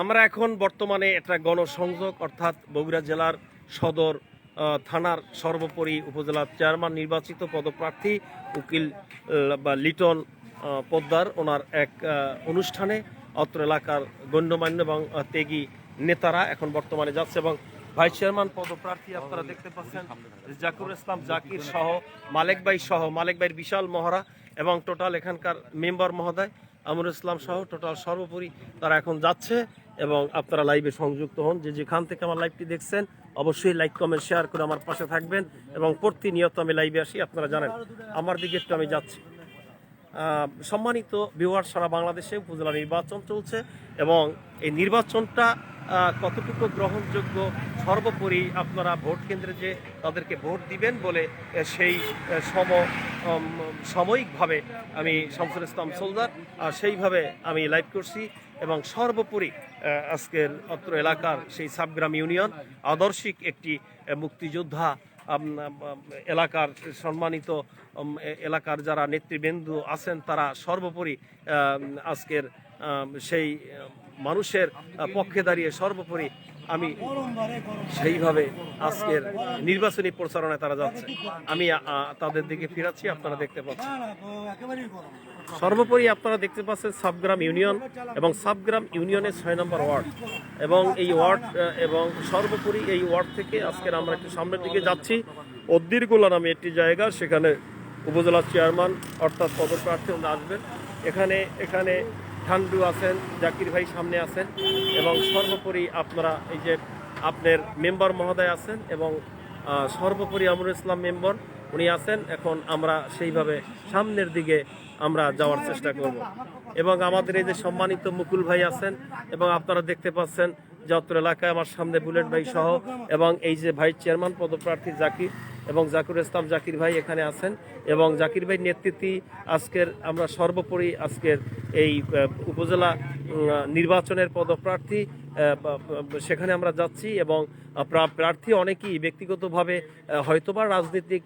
আমরা এখন বর্তমানে একটা গণসংযোগ, অর্থাৎ বগুড়া জেলার সদর থানার সর্বোপরি উপজেলার চেয়ারম্যান নির্বাচিত পদপ্রার্থী উকিল বা লিটন পোদ্দার। ওনার এক অনুষ্ঠানে অত্র এলাকার গণ্যমান্য এবং ত্যাগী নেতারা এখন বর্তমানে যাচ্ছে এবং ভাইস চেয়ারম্যান পদপ্রার্থী আপনারা দেখতে পাচ্ছেন, জাকির ইসলাম, জাকির সহ, মালেক ভাই সহ, মালেক ভাইয়ের বিশাল মহড়া এবং টোটাল এখানকার মেম্বার মহোদয়। আমর ইসলাম সহ টোটাল সর্বোপরি তারা এখন যাচ্ছে এবং আপনারা লাইভে সংযুক্ত হন। যে যেখান থেকে আমার লাইভটি দেখছেন, অবশ্যই লাইক, কমেন্ট, শেয়ার করে আমার পাশে থাকবেন এবং প্রতিনিয়ত আমি লাইভে আসি, আপনারা জানেন। আমার দিকে একটু আমি যাচ্ছি। সম্মানিত বিওয়ার সারা বাংলাদেশে উপজেলা নির্বাচন চলছে এবং এই নির্বাচনটা কতটুকু গ্রহণযোগ্য? সর্বোপরি আপনারা ভোট কেন্দ্রে যে তাদেরকে ভোট দিবেন বলে সেই সম সাময়িকভাবে আমি শামসুল ইসলাম সোলদার আর সেইভাবে আমি লাইভ করছি এবং সর্বোপরি আজকের অত্র এলাকার সেই সাবগ্রাম ইউনিয়ন, আদর্শিক একটি মুক্তিযোদ্ধা এলাকার সম্মানিত এলাকার যারা নেতৃবৃন্দ আছেন তারা সর্বোপরি আজকের সেই মানুষের পক্ষে দাঁড়িয়ে সর্বোপরি আমি সেইভাবে আজকের নির্বাচনী প্রচারণায় তারা যাচ্ছে। আমি তাদের দিকে ফিরাচ্ছি, আপনারা দেখতে পাচ্ছেন। সর্বোপরি আপনারা দেখতে পাচ্ছেন সাবগ্রাম ইউনিয়ন এবং সাবগ্রাম ইউনিয়নের ছয় নম্বর ওয়ার্ড। এবং এই ওয়ার্ড এবং সর্বোপরি এই ওয়ার্ড থেকে আজকের আমরা একটু সামনের দিকে যাচ্ছি। অদ্দিরগোলা নামে একটি জায়গা, সেখানে উপজেলা চেয়ারম্যান অর্থাৎ পদপ্রার্থী আসবেন। এখানে এখানে ঠান্ডু আছেন, জাকির ভাই সামনে আছেন এবং সর্বোপরি আপনারা এই যে আপনার মেম্বার মহোদয় আছেন এবং সর্বোপরি আমরুল ইসলাম মেম্বার উনি আছেন, এখন আমরা সেইভাবে সামনের দিকে আমরা যাওয়ার চেষ্টা করব। এবং আমাদের এই যে সম্মানিত মুকুল ভাই আছেন এবং আপনারা দেখতে পাচ্ছেন যে অত্র এলাকায় আমার সামনে বুলেট ভাই সহ এবং এই যে ভাইস চেয়ারম্যান পদপ্রার্থী জাকির এবং জাকির ইসলাম জাকির ভাই এখানে আছেন এবং জাকির ভাই নেতৃত্বে আজকের আমরা সর্বোপরি আজকের এই উপজেলা নির্বাচনের পদপ্রার্থী সেখানে আমরা যাচ্ছি এবং প্রার্থী অনেকেই ব্যক্তিগতভাবে হয়তোবা রাজনৈতিক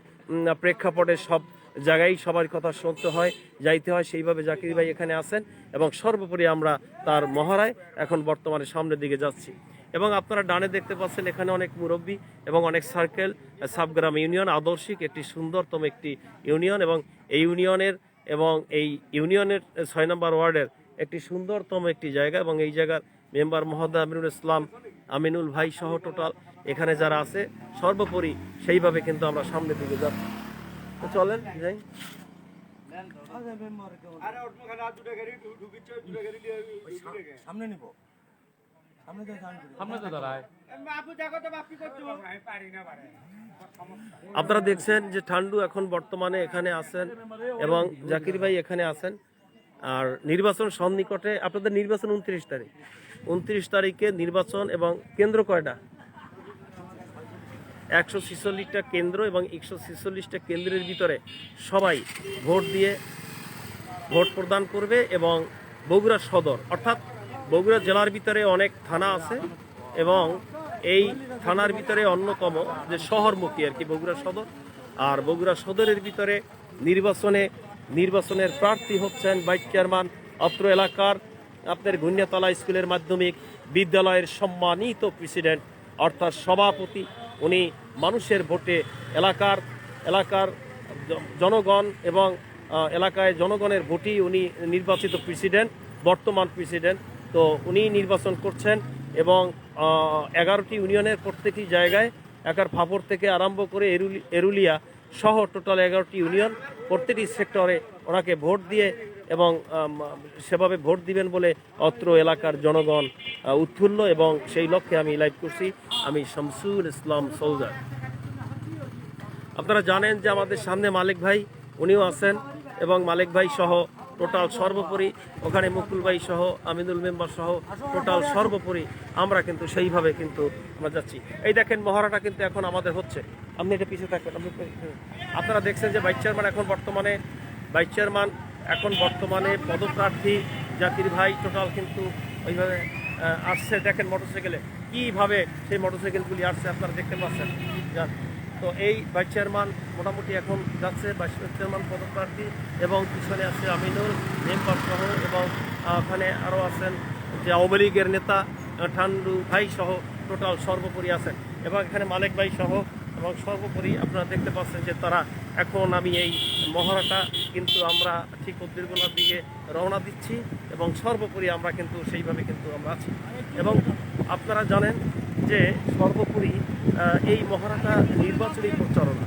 প্রেক্ষাপটে সব জায়গায় সবার কথা শুনতে হয়, যাইতে হয়, সেইভাবে জাকির ভাই এখানে আছেন এবং সর্বোপরি আমরা তার মহারায় এখন বর্তমানে সামনের দিকে যাচ্ছি। এবং আপনারা ডানে দেখতে পাচ্ছেন এখানে অনেক মুরব্বী এবং অনেক সার্কেল সাবগ্রাম ইউনিয়ন আদর্শিক একটি সুন্দরতম একটি ইউনিয়ন এবং এই ইউনিয়নের এবং এই ইউনিয়নের ছয় নম্বর ওয়ার্ডের একটি সুন্দরতম একটি জায়গা এবং এই জায়গার মেম্বার মোহাম্মদ আমিনুল ইসলাম আমিনুল ভাই সহ টোটাল এখানে যারা আছে সর্বোপরি সেইভাবে কিন্তু আমরা সামনের দিকে যাচ্ছি। তো চলেন যাই। সামনে নিব। আপনারা দেখছেন যে ঠান্ডু এখন বর্তমানে এখানে আছেন এবং জাকির ভাই এখানে আছেন। আর নির্বাচন সন্নিকটে আপনাদের নির্বাচন উনত্রিশ তারিখ। উনত্রিশ তারিখে নির্বাচন এবং কেন্দ্র কয়টা? একশো ছিচল্লিশটা কেন্দ্র এবং একশো ছিচল্লিশটা কেন্দ্রের ভিতরে সবাই ভোট দিয়ে ভোট প্রদান করবে এবং বগুড়া সদর অর্থাৎ বগুড়া জেলার ভিতরে অনেক থানা আছে এবং এই থানার ভিতরে অন্যতম যে শহরমুখী আর কি বগুড়া সদর, আর বগুড়া সদরের ভিতরে নির্বাচনে, নির্বাচনের প্রার্থী হচ্ছেন ভাইস চেয়ারম্যান অত্র এলাকার আপনার গুনিয়াতলা স্কুলের মাধ্যমিক বিদ্যালয়ের সম্মানিত প্রেসিডেন্ট অর্থাৎ সভাপতি। উনি মানুষের ভোটে এলাকার এলাকার জনগণ এবং এলাকায় জনগণের ভোটই উনি নির্বাচিত প্রেসিডেন্ট, বর্তমান প্রেসিডেন্ট। তো উনি নির্বাচন করছেন এবং এগারোটি ইউনিয়নের প্রত্যেকটি জায়গায় একার ফাপড় থেকে আরম্ভ করে এরুলি, এরুলিয়া সহ টোটাল এগারোটি ইউনিয়ন প্রত্যেকটি সেক্টরে ওনাকে ভোট দিয়ে এবং সেভাবে ভোট দিবেন বলে অত্র এলাকার জনগণ উৎফুল্ল এবং সেই লক্ষ্যে আমি লাইভ করছি। আমি শামসুল ইসলাম সোলজার আপনারা জানেন যে আমাদের সামনে মালিক ভাই, উনিও আছেন এবং মালিক ভাই সহ টোটাল সর্বোপরি ওখানে মুকুল ভাই সহ, আমিনুল মেম্বার সহ টোটাল সর্বোপরি আমরা কিন্তু সেইভাবে কিন্তু আমরা যাচ্ছি। এই দেখেন মহড়াটা কিন্তু এখন আমাদের হচ্ছে। আপনি এটা পিছিয়ে থাকবেন আপনি আপনারা দেখছেন যে ভাইস চেয়ারম্যান এখন বর্তমানে, ভাইস চেয়ারম্যান এখন বর্তমানে পদপ্রার্থী জাকির ভাই টোটাল কিন্তু ওইভাবে আসছে। দেখেন মোটরসাইকেলে, কীভাবে সেই মোটরসাইকেলগুলি আসছে আপনারা দেখতে পাচ্ছেন? তো এই ভাইস চেয়ারম্যান মোটামুটি এখন যাচ্ছে, ভাইস চেয়ারম্যান পদপ্রার্থী এবং পিছনে আছে আমিনুল, মেম্বার সহ এবং ওখানে আরও আছেন যে আওয়ামী লীগের নেতা ঠান্ডু ভাই সহ টোটাল সর্বোপরি আছেন। এবং এখানে মালিক ভাই সহ এবং সর্বোপরি আপনারা দেখতে পাচ্ছেন যে তারা এখন আমি এই মহড়াটা কিন্তু আমরা ঠিক উদ্দিরগোলার দিকে রওনা দিচ্ছি এবং সর্বোপরি আমরা কিন্তু সেইভাবে কিন্তু আমরা আছি। এবং আপনারা জানেন যে সর্বোপরি এই মহড়াটা নির্বাচনী প্রচারণা।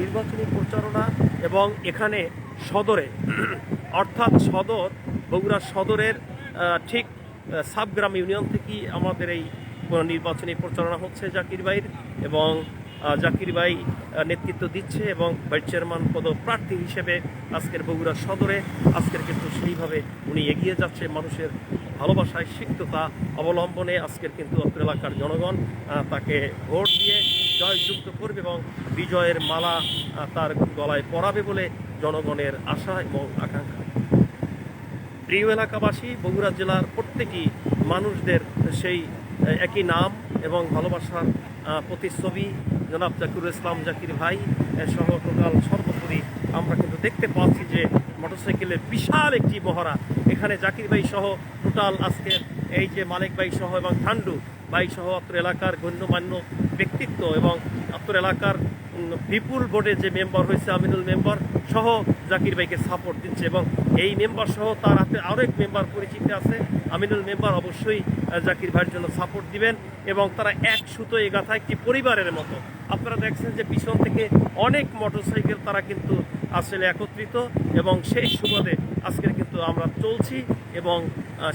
নির্বাচনী প্রচারণা এবং এখানে সদরে, অর্থাৎ সদর, বগুড়া সদরের ঠিক সাবগ্রাম ইউনিয়ন থেকেই আমাদের এই নির্বাচনী প্রচারণা হচ্ছে জাকির ভাইয়ের এবং জাকির ভাই নেতৃত্ব দিচ্ছে এবং ভাইস চেয়ারম্যান পদপ্রার্থী হিসেবে আজকের বগুড়া সদরে, আজকের কিন্তু সেইভাবে উনি এগিয়ে যাচ্ছে মানুষের ভালোবাসায় সিক্ততা অবলম্বনে আজকের কিন্তু অত্র এলাকার জনগণ তাকে ভোট দিয়ে জয়যুক্ত করবে এবং বিজয়ের মালা তার গলায় পরাবে বলে জনগণের আশা এবং আকাঙ্ক্ষা। প্রিয় এলাকাবাসী, বগুড়া জেলার প্রত্যেকই মানুষদের সেই একই নাম এবং ভালোবাসার প্রতিচ্ছবি। জনাব জাকিরুল ইসলাম জাকির ভাই সহ টোটাল সর্বোপরি আমরা কিন্তু দেখতে পাচ্ছি যে মোটরসাইকেলের বিশাল একটি মহড়া এখানে জাকির ভাই সহ টোটাল আজকে এই যে মালিক ভাই সহ এবং ঠান্ডু ভাই সহ অত্র এলাকার গণ্যমান্য ব্যক্তিত্ব এবং অত্র এলাকার বিপুল বোর্ডে যে মেম্বার হয়েছে আমিনুল মেম্বার সহ জাকির ভাইকে সাপোর্ট দিচ্ছে এবং এই মেম্বার সহ তার হাতে আরও এক মেম্বার পরিচিত আছে। আমিনুল মেম্বার অবশ্যই জাকির ভাইয়ের জন্য সাপোর্ট দিবেন এবং তারা এক সুতো এ গাথা একটি পরিবারের মতো। আপনারা দেখছেন যে পিছন থেকে অনেক মোটরসাইকেল তারা কিন্তু আসলে একত্রিত এবং সেই সুবাদে আজকের কিন্তু আমরা চলছি এবং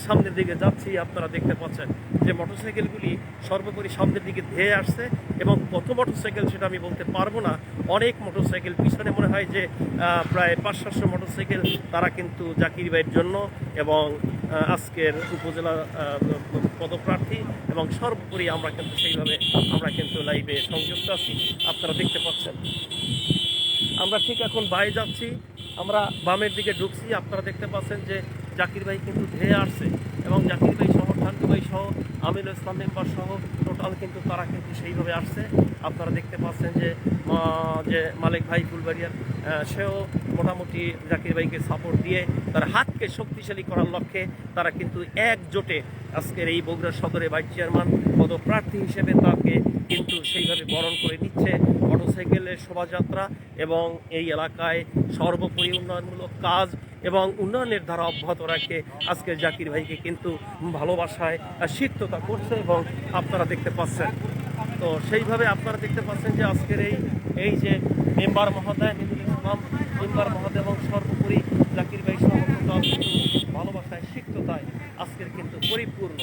সামনের দিকে যাচ্ছি, আপনারা দেখতে পাচ্ছেন যে মোটরসাইকেলগুলি সর্বোপরি সামনের দিকে ধেয়ে আসছে এবং কত মোটরসাইকেল সেটা আমি বলতে পারব না। অনেক মোটরসাইকেল পিছনে মনে হয় যে প্রায় পাঁচ সাতশো মোটরসাইকেল তারা কিন্তু জাকির ভাইয়ের জন্য এবং আজকের উপজেলা পদপ্রার্থী এবং সর্বোপরি আমরা কিন্তু সেইভাবে আমরা কিন্তু লাইভে সংযুক্ত আছি। আপনারা দেখতে পাচ্ছেন। আমরা ঠিক এখন বাইরে যাচ্ছি, আমরা বামের দিকে ঢুকছি, আপনারা দেখতে পাচ্ছেন যে জাকির ভাই কিন্তু ধেয়ে আসছে এবং জাকির ভাই সহ ঠান্ডু ভাই সহ, আমিনুল ইসলাম মেম্বার সহ, টোটাল কিন্তু তারা কিন্তু সেইভাবে আসছে। আপনারা দেখতে পাচ্ছেন যে যে মালিক ভাই ফুলবাড়িয়ার সেও মোটামুটি জাকির ভাইকে সাপোর্ট দিয়ে তার হাতকে শক্তিশালী করার লক্ষ্যে তারা কিন্তু একজোটে আজকের এই বগুড়া সদরে ভাইস চেয়ারম্যান পদপ্রার্থী হিসেবে তাকে কিন্তু সেইভাবে বরণ করে নিচ্ছে মোটরসাইকেলের শোভাযাত্রা এবং এই এলাকায় সর্বোপরি উন্নয়নমূলক কাজ এবং উন্নয়নের ধারা অব্যাহত রাখে। আজকে জাকির ভাইকে কিন্তু ভালোবাসায় সিক্ততা করছে এবং আপনারা দেখতে পাচ্ছেন। তো সেইভাবে আপনারা দেখতে পাচ্ছেন যে আজকের এই এই যে মেম্বার মহোদয় মেম্বার মহোদয় এবং সর্বোপরি জাকির ভাই সহ টোটাল কিন্তু ভালোবাসায় সিক্ততায় আজকের কিন্তু পরিপূর্ণ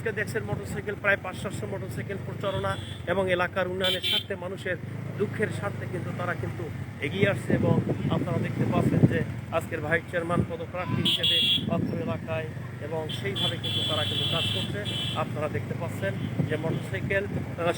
আজকে দেখছেন মোটরসাইকেল, প্রায় পাঁচ সাতশো মোটরসাইকেল প্রচারণা এবং এলাকার উন্নয়নের স্বার্থে মানুষের দুঃখের স্বার্থে কিন্তু তারা কিন্তু এগিয়ে আসছে এবং আপনারা দেখতে পাচ্ছেন যে আজকের ভাইস চেয়ারম্যান পদপ্রার্থী হিসেবে অত্র এলাকায় এবং সেইভাবে কিন্তু তারা কিন্তু কাজ করছে আপনারা দেখতে পাচ্ছেন যে মোটরসাইকেল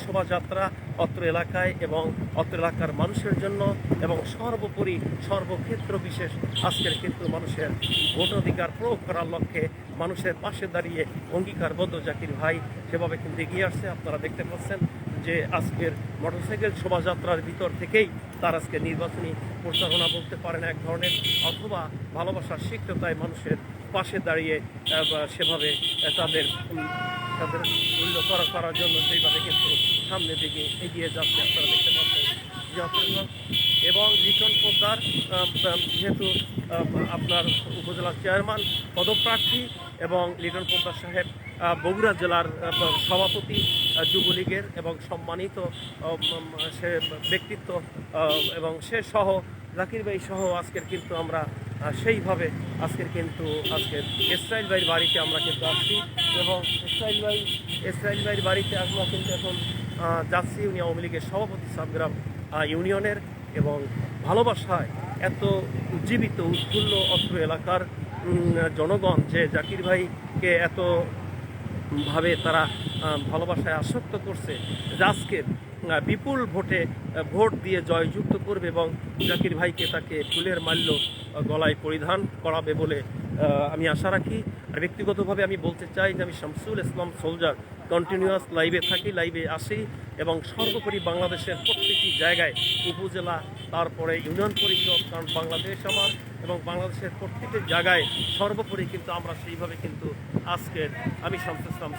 শোভাযাত্রা অত্র এলাকায় এবং অত্র এলাকার মানুষের জন্য এবং সর্বোপরি সর্বক্ষেত্র বিশেষ আজকের কিন্তু মানুষের ভোটাধিকার প্রয়োগ করার লক্ষ্যে মানুষের পাশে দাঁড়িয়ে অঙ্গীকারবদ্ধ জাকির ভাই সেভাবে কিন্তু এগিয়ে আসছে, আপনারা দেখতে পাচ্ছেন। যে আজকের মোটরসাইকেল শোভাযাত্রার ভিতর থেকেই তার আজকে নির্বাচনী প্রচারণা বলতে পারেন এক ধরনের, অথবা ভালোবাসার সিক্ততায় মানুষের পাশে দাঁড়িয়ে সেভাবে তাদের তাদের মূল্য করা করার জন্য সেইভাবে কিন্তু সামনের দিকে এগিয়ে যাচ্ছে আপনারা দেখতে পাচ্ছেন। এবং লিটন পোদ্দার যেহেতু আপনার উপজেলা চেয়ারম্যান, পদপ্রার্থী, এবং লিটন পোদ্দার সাহেব বগুড়া জেলার সভাপতি যুবলীগের এবং সম্মানিত সে ব্যক্তিত্ব এবং সে সহ জাকির ভাই সহ আজকের কিন্তু আমরা সেইভাবে আজকের কিন্তু আজকের ইসরায়েল ভাইয়ের বাড়িতে আমরা কিন্তু আসছি এবং ইসরায়েল ভাই ইসরায়েল ভাইয়ের বাড়িতে আমরা কিন্তু এখন যাচ্ছি উনি আওয়ামী লীগের সভাপতি সাবগ্রাম ইউনিয়নের এবং ভালোবাসায় এত উজ্জীবিত উৎফুল্ল অত্র এলাকার জনগণ যে জাকির ভাইকে এত ভাবে তারা ভালোবাসায় আসক্ত করছে যে বিপুল ভোটে ভোট দিয়ে জয়যুক্ত করবে এবং জাকির ভাইকে তাকে ফুলের মাল্য গলায় পরিধান করাবে বলে আমি আশা রাখি। আর ব্যক্তিগতভাবে আমি বলতে চাই যে আমি শামসুল ইসলাম সোলজার কন্টিনিউয়াস লাইভে থাকি লাইভে আসি এবং সর্বোপরি বাংলাদেশের প্রত্যেকটি জায়গায়, উপজেলা, তারপরে ইউনিয়ন পরিষদ, কারণ বাংলাদেশ আমার এবং বাংলাদেশের প্রত্যেকটি জায়গায় সর্বোপরি কিন্তু আমরা সেইভাবে কিন্তু আজকের আমি শামসুল ইসলাম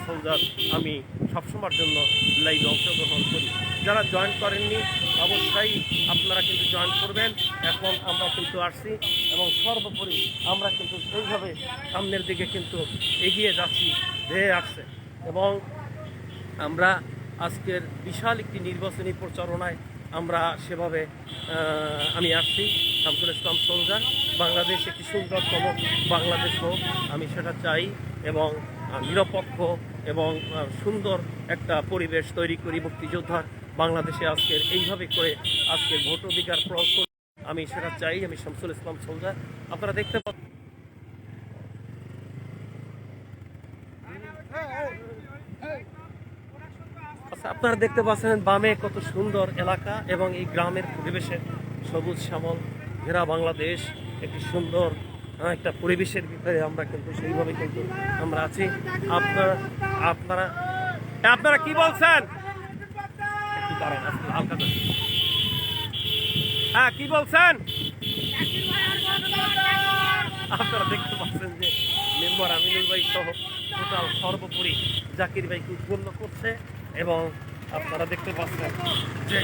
আমি সবসময়ের জন্য লাইভে অংশগ্রহণ করি। যারা জয়েন করেননি, অবশ্যই আপনারা কিন্তু জয়েন করবেন। এখন আমরা কিন্তু আসছি এবং সর্বোপরি আমরা কিন্তু সেইভাবে সামনের দিকে কিন্তু এগিয়ে যাচ্ছি, ধেয়ে আসছে। এবং আমরা আজকের বিশাল একটি নির্বাচনী প্রচারণায় আমরা সেভাবে আমি আসছি। শামসুল ইসলাম সোলজার বাংলাদেশ একটি সুন্দরতম বাংলাদেশ হোক, আমি সেটা চাই এবং নিরপেক্ষ এবং সুন্দর একটা পরিবেশ তৈরি করি মুক্তিযোদ্ধার বাংলাদেশে আজকের, এইভাবে করে আজকের ভোট অধিকার প্রয়োগ আমি সেটা চাই, আমি শামসুল ইসলাম সোলজার আপনারা দেখতে পাচ্ছেন আপনারা দেখতে পাচ্ছেন বামে কত সুন্দর এলাকা এবং এই গ্রামের পরিবেশে সবুজ শ্যামল ঘেরা বাংলাদেশ, একটি সুন্দর একটা পরিবেশের ভিতরে আমরা কিন্তু সেইভাবে কিন্তু আমরা আছি। আপনারা আপনারা আপনারা কি বলছেন। হ্যাঁ কি বলছেন? আপনারা দেখতে পাচ্ছেন যে মেম্বার আমিনুল ভাই সহ টোটাল সর্বোপরি জাকির ভাইকে উৎপন্ন করছে। এবং আপনারা দেখতে পাচ্ছেন যে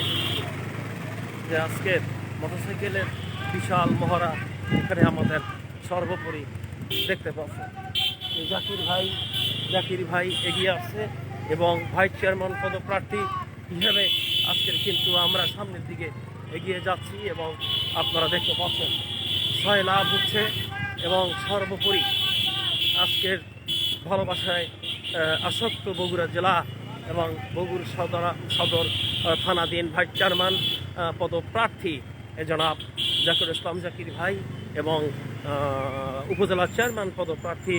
যে আজকের মোটরসাইকেলের বিশাল মহড়া এখানে আমাদের সর্বোপরি দেখতে পাচ্ছেন। জাকির ভাই জাকির ভাই এগিয়ে আসছে এবং ভাইস চেয়ারম্যান পদপ্রার্থী হিসেবে আজকের কিন্তু আমরা সামনের দিকে এগিয়ে যাচ্ছি এবং আপনারা দেখতে পাচ্ছেন ছয় লাভ হচ্ছে এবং সর্বোপরি আজকের ভালোবাসায় আসক্ত বগুড়া জেলা এবং বগুড় সদর সদর থানাধীন ভাইস চেয়ারম্যান পদপ্রার্থী জনাব জাকির ইসলাম জাকির ভাই এবং উপজেলা চেয়ারম্যান পদপ্রার্থী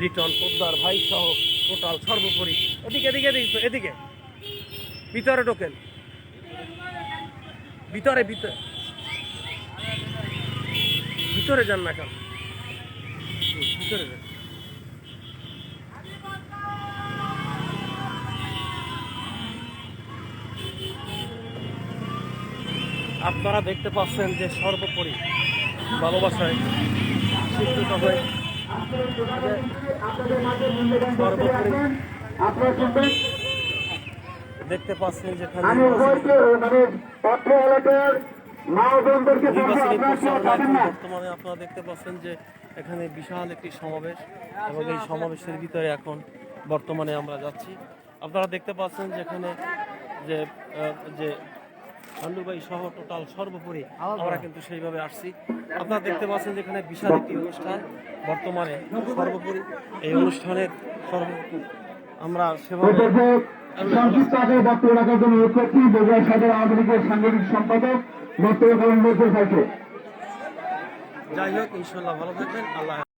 লিটন পোদ্দার ভাই সহ টোটাল সর্বোপরি এদিকে এদিকে এদিকে এদিকে। ভিতরে ঢোকেন। ভিতরে ভিতরে। ভিতরে যান না কেন? ভিতরে যান। আপনারা দেখতে পাচ্ছেন যে সর্বোপরি ভালোবাসায় শিক্ষিত হয়ে সর্বোপরি দেখতে পাচ্ছেন যেখানে মানে বর্তমানে আপনারা দেখতে পাচ্ছেন যে এখানে বিশাল একটি সমাবেশ এবং এই সমাবেশের ভিতরে এখন বর্তমানে আমরা যাচ্ছি। আপনারা দেখতে পাচ্ছেন যে এখানে যে যে ভান্ডুবাই সহ টোটাল সর্বোপরি আমরা কিন্তু সেইভাবে আসছি। আপনারা দেখতে পাচ্ছেন যে এখানে বিশাল একটি অনুষ্ঠান। বর্তমানে সর্বোপরি এই অনুষ্ঠানের সর্বোপরি আমরা সেভাবে সংক্ষিপ্ত আকারে বক্তব্য রাখার জন্য অনুরোধ করছি বগুড়া সদর আওয়ামী লীগের সাংগঠনিক সম্পাদক বক্তব্য করেন নজরুল ভাইকে যাই হোক ইনশাল্লাহ ভালো থাকবেন। আল্লাহ